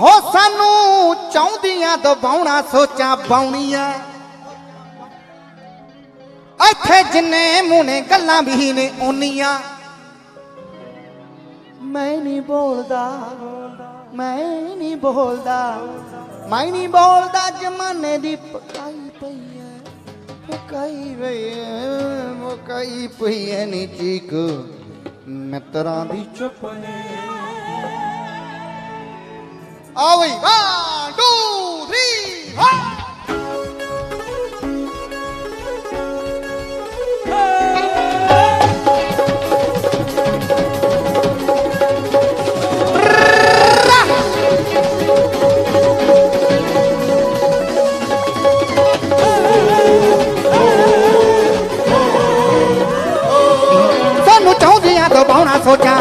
ਹੋ ਸਾਨੂੰ ਚਾਹੁੰਦੀਆਂ ਦਬਾਉਣਾ ਸੋਚਾਂ ਬਾਉਣੀਆਂ। ਇੱਥੇ ਜਿੰਨੇ ਮੂਨੇ ਗੱਲਾਂ ਵੀ ਨੇ ਉਨੀਆਂ ਮੈਂ ਨਹੀਂ ਬੋਲਦਾ ਮੈਂ ਨਹੀਂ ਬੋਲਦਾ। ਮੈਂ ਨਹੀਂ ਬੋਲਦਾ ਜਮਾਨੇ ਦੀ ਪਕਾਈ ਪਈ ਐ ਪਕਾਈ ਪਈ ਐ। ਮੁਕਾਈ ਪਈ ਐ ਨੀ ਚੀਕ ਮਿੱਤਰਾਂ ਦੀ ਚੁੱਪ ਨੇ। ਆ ਬਈ। 1 2 3 ਹਾਂ ਸਾਨੂੰ ਚਾਹੁੰਦੀਆਂ ਦਬਾਉਣਾ ਸੋਚਾਂ।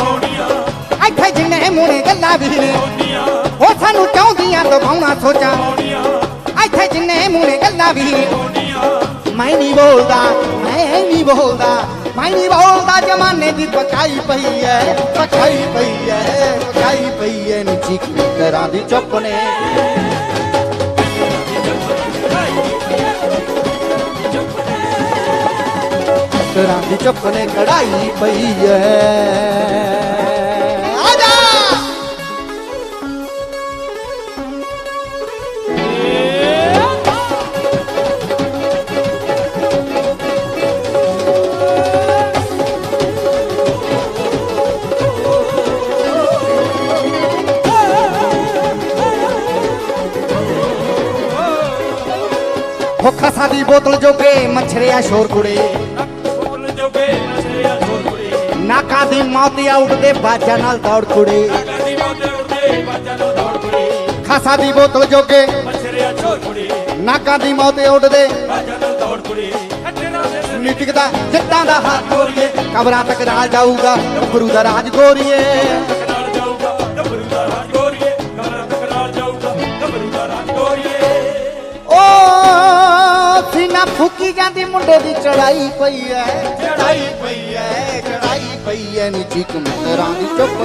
ਇੱਥੇ ਜਿੰਨੇ ਮੂਣੇ ਗੱਲਾਂ ਵੀ ਨੇ। ਚਾਹੁੰਦੀਆਂ ਸੋਚਾਂ। ਇੱਥੇ ਜਿੰਨੇ ਮੂਣੇ ਗੱਲਾਂ ਵੀ। ਮੈਂ ਨਹੀਂ ਬੋਲਦਾ, ਮੈਂ ਨਹੀਂ ਬੋਲਦਾ। ਮੈਂ ਨਹੀਂ ਬੋਲਦਾ, ਜਮਾਨੇ ਦੀ ਪਕਾਈ ਪਈ ਐ, ਪਕਾਈ ਪਈ ਐ, ਪਕਾਈ ਪਈ ਐ। ਨੀ ਚੀਕ ਤਰ੍ਹਾਂ ਦੀ ਚੁੱਪ ਨੇ। ਤਰ੍ਹਾਂ ਦੀ ਚੁੱਪ ਨੇ ਕੜਾਈ ਪਈ ਐ। ਹੋ ਖਸਾ ਦੀ ਬੋਤਲ ਜੋਗੇ, ਮਛਰਿਆ ਸ਼ੋਰ ਕੁੜੇ। ਬੋਲ ਜੋਗੇ ਨਸ਼ਿਆ ਛੋੜੇ ਨਾਕਾ ਦੀ ਮੌਤ ਆ ਉੱਡਦੇ ਬਾਜਾਂ ਨਾਲ ਦੌੜ ਕੁੜੇ। ਕਦੀ ਮੋਦੇ ਉੜਦੇ ਬਾਜਾਂ ਨੂੰ ਦੌੜ ਕੁੜੀ ਖਸਾ ਦੀ ਬੋਤਲ ਜੋਗੇ ਮਛਰਿਆ ਛੋੜ ਕੁੜੀ ਨਾਕਾਂ ਦੀ ਮੌਤ ਉੱਡਦੇ ਬਾਜਾਂ ਨੂੰ ਦੌੜ ਕੁੜੀ ਨੀਟਿਕ ਦਾ, ਜੱਟਾਂ ਦਾ ਹੱਥ ਗੋਰੀਏ ਕਬਰਾਂ ਤੱਕ ਰਾਜ ਜਾਊਗਾ ਗੁਰੂ ਦਾ ਰਾਜ ਗੋਰੀਏ। ਫੁੱਕੀ ਜਾਂਦੀ ਮੁੰਡੇ ਦੀ ਚੜਾਈ ਪਈ ਐ। ਚੜਾਈ ਪਈ ਐ, ਚੜਾਈ ਪਈ ਐ ਨੀ ਚੀਕ ਮਤਰਾਂ ਦੀ ਚੁੱਪ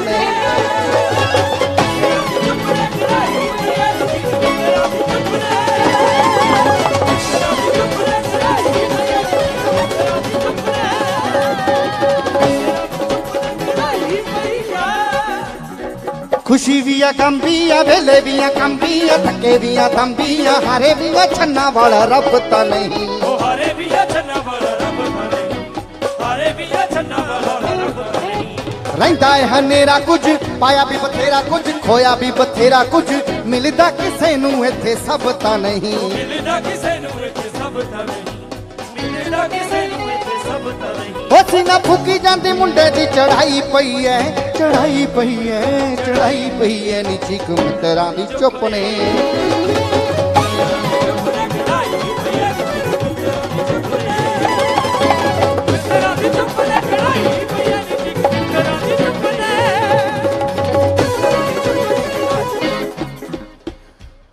ਖੁਸ਼ੀ ਵੀ ਆ ਕੰਬੀ ਆ ਵੇਲੇ ਵੀ ਆ ਕੰਬੀ ਆ ਥੱਕੇ ਵੀ ਆ ਥੰਬੀ ਆ ਹਾਰੇ ਵੀ ਆ, ਛੰਨਾ ਵਾਲਾ ਰੱਬ ਤਾਂ ਨਹੀਂ। ਰਹਿੰਦਾ ਹੈ ਹਨੇਰਾ ਕੁਝ ਪਾਇਆ ਵੀ ਬਥੇਰਾ ਕੁਝ ਖੋਇਆ ਵੀ ਬਥੇਰਾ ਕੁਝ ਮਿਲਦਾ ਕਿਸੇ ਨੂੰ ਇੱਥੇ ਸਭ ਤਾਂ ਨਹੀਂ। ਮਿਲਦਾ ਕਿਸੇ ਨੂੰ ਇੱਥੇ ਸਭ ਤਾਂ ਨਹੀਂ। ਮਿਲਦਾ ਕਿਸੇ ਨੂੰ ਇੱਥੇ ਸਭ ਤਾਂ ਨਹੀਂ। ਉਹ ਸੀਨਾ ਫੁੱਕੀ ਜਾਂਦੀ ਮੁੰਡੇ ਦੀ ਚੜਾਈ ਪਈ ਐ ਚੜਾਈ ਪਈ ਐ ਚੜਾਈ ਪਈ ਐ ਨੀ ਚੀਕ ਮਿੱਤਰਾਂ ਦੀ ਚੁੱਪ ਨੇ।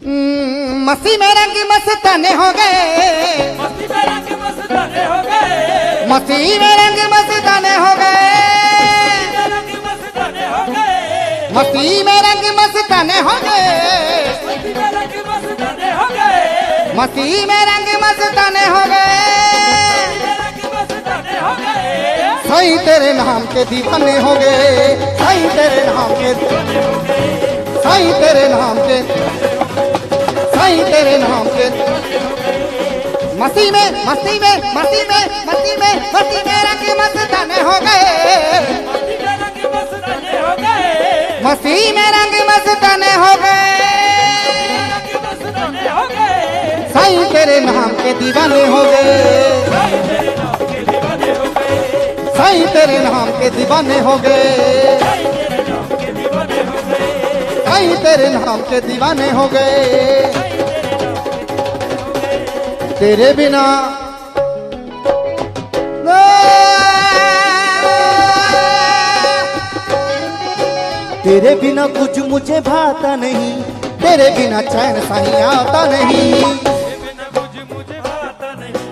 मसी में रंग मस्ताने हो गए मसी में रंग मस्ताने हो गए मसी में रंग मस्ताने हो गए मसी में रंग मस्ताने हो गए मसी में रंग मस्ताने हो गए सही तेरे नाम के दीवाने हो गए सही तेरे नाम के साईं तेरे नाम के आई तेरे नाम के मस्ती में मस्ती में मस्ती में मस्ती में मस्ती में रंग मस्ताने हो गए मस्ती में रंग मस्ताने हो गए साईं तेरे नाम के दीवाने हो गए साईं तेरे नाम के दीवाने हो गए साईं तेरे नाम के दीवाने हो गए साईं तेरे नाम के दीवाने हो गए तेरे बिना तेरे बिना कुछ मुझे भाता नहीं तेरे बिना चैन सही आता नहीं ਇਹ ਬਿਨਾ ਕੁਝ ਮੁਝੇ ਭਾਤਾ ਨਹੀਂ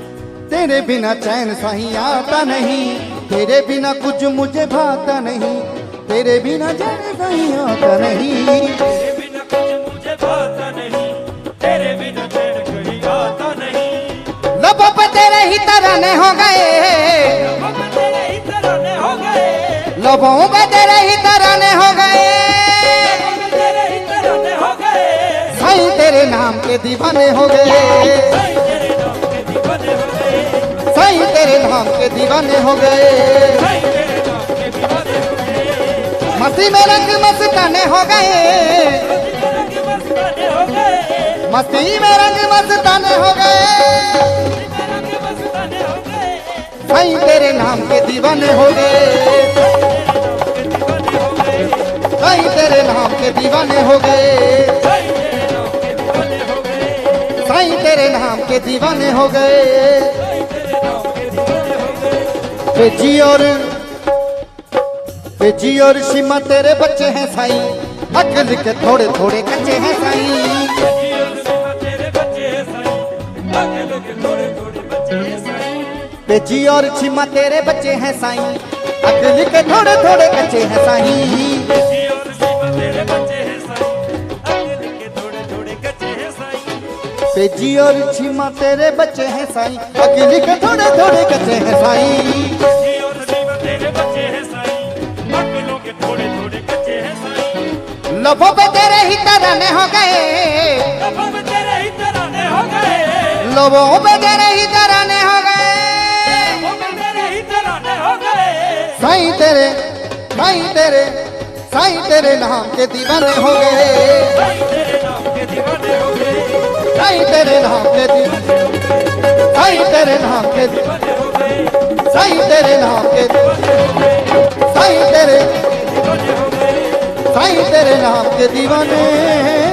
तेरे बिना चैन सही आता नहीं तेरे बिना कुछ मुझे भाता नहीं तेरे बिना जाने कहीं आता नहीं तराने हो गए हम तेरे ही तराने हो गए लबों पे तेरे ही तराने हो गए हम तेरे ही तराने हो गए साईं तेरे नाम के दीवाने हो गए साईं तेरे नाम के दीवाने हो गए साईं तेरे नाम के दीवाने हो गए साईं तेरे नाम के दीवाने हो गए मस्ती में रंग मस्ताने हो गए रंग मस्ताने हो गए मस्ती में रंग मस्ताने हो गए ਸਾਈਂ ਤੇਰੇ ਨਾਮ ਕੇ دیਵਾਨੇ ਹੋ ਗਏ। ਸਾਈਂ ਤੇਰੇ ਨਾਮ ਕੇ دیਵਾਨੇ ਹੋ ਗਏ। ਸਾਈਂ ਤੇਰੇ ਨਾਮ ਕੇ دیਵਾਨੇ ਹੋ ਗਏ। ਭੇਜੀ ਔਰ ਭੇਜੀ ਔਰ ਸ਼ਿਮਾ ਤੇਰੇ ਬੱਚੇ ਹੈ ਸਾਈਂ। ਅਕਲ ਕੇ ਥੋੜੇ ਥੋੜੇ ਕੱਚੇ ਹੈ ਸਾਈਂ। बेजी और सीमा तेरे बच्चे हैं साईं अकल के थोड़े थोड़े कच्चे हैं साईं जी और सीमा तेरे बच्चे हैं साईं अकेले के थोड़े थोड़े कच्चे हैं साईं बेजी और सीमा तेरे बच्चे हैं साईं अकल के थोड़े थोड़े कच्चे हैं साईं जी और सीमा तेरे बच्चे हैं साईं अकेलों के थोड़े थोड़े कच्चे हैं साईं लबों पे तेरे ही तराने हो गए अब हम तेरे ही तराने हो गए लबों पे तेरे ही तराने ਸਾਈਂ ਤੇਰੇ, ਸਾਈ ਤੇਰੇ ਸਾਈ ਤੇਰੇ ਨਾਮ ਕੇ دیਵਾਨੇ ਹੋ ਗਏ। ਸਾਈਂ ਤੇਰੇ ਨਾਮ ਕੇ دیਵਾਨੇ ਹੋ ਗਏ। ਸਾਈਂ ਤੇਰੇ ਨਾਮ ਕੇ دیਵਾਨੇ ਹੋ ਗਏ। ਸਾਈਂ ਤੇਰੇ ਨਾਮ ਕੇ دیਵਾਨੇ ਹੋ ਗਏ। ਸਾਈਂ ਤੇਰੇ, ਸਾਈ ਤੇਰੇ ਨਾਮ ਕੇ دیਵਾਨੇ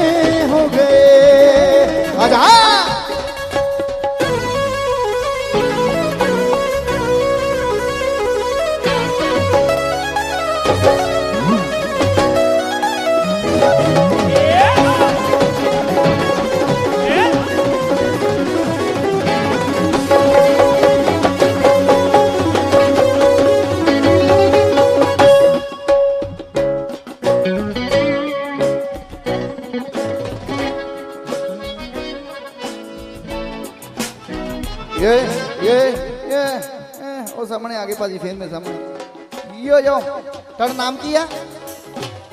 ਭਾਜੀ ਫੇਰ ਮੇਰੇ ਸਾਹਮਣੇ। ਯੋ ਯੋ, ਤੁਹਾਡਾ ਨਾਮ ਕੀ ਆ?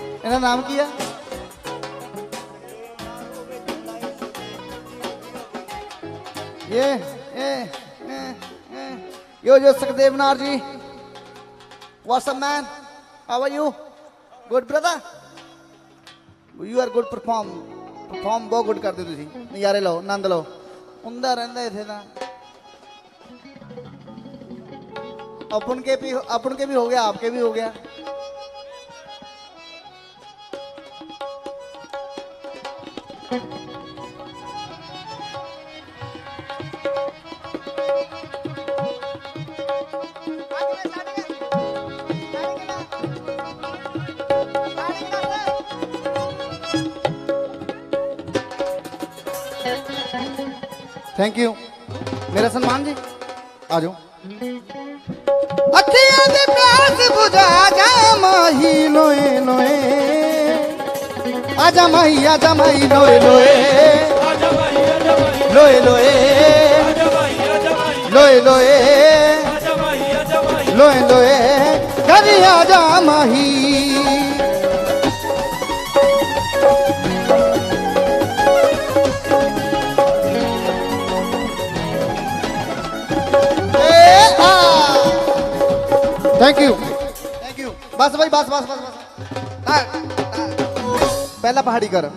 ਇਹਦਾ ਨਾਮ ਕੀ ਆ? ਇਹ ਇਹ ਯੋ ਜੋ ਸੁਖਦੇਵ ਨਾਰ ji. What's up man how are you good brother you are good perform perform ਬਹੁਤ ਗੁੱਡ ਕਰਦੇ ਤੁਸੀਂ। ਨਜ਼ਾਰੇ ਲਓ, ਆਨੰਦ ਲਓ। ਹੁੰਦਾ ਰਹਿੰਦਾ ਇੱਥੇ ਤਾਂ। अपन के भी अपन के भी हो गया, आपके भी हो गया। थैंक यू मेरा सम्मान जी? आ जाओ। अतियदि प्यास बुझा जा मही लोए लोए आजा मही आजा मही लोए लोए लोए लोए लोए लोए लोए लोए करी आजा मही ਥੈਂਕ ਯੂ ਥੈਂਕ ਯੂ ਬਸ ਭਾਈ ਬਸ ਬਸ ਬਸ ਬਸ। ਪਹਿਲਾ ਪਹਾੜੀ ਕਰ।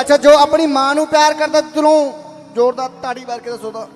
ਅੱਛਾ, ਜੋ ਆਪਣੀ ਮਾਂ ਨੂੰ ਪਿਆਰ ਕਰਦਾ ਦਿਲੋਂ ਜ਼ੋਰਦਾਰ ਤਾੜੀ ਮਾਰ ਕੇ ਦੱਸੋ ਤਾਂ।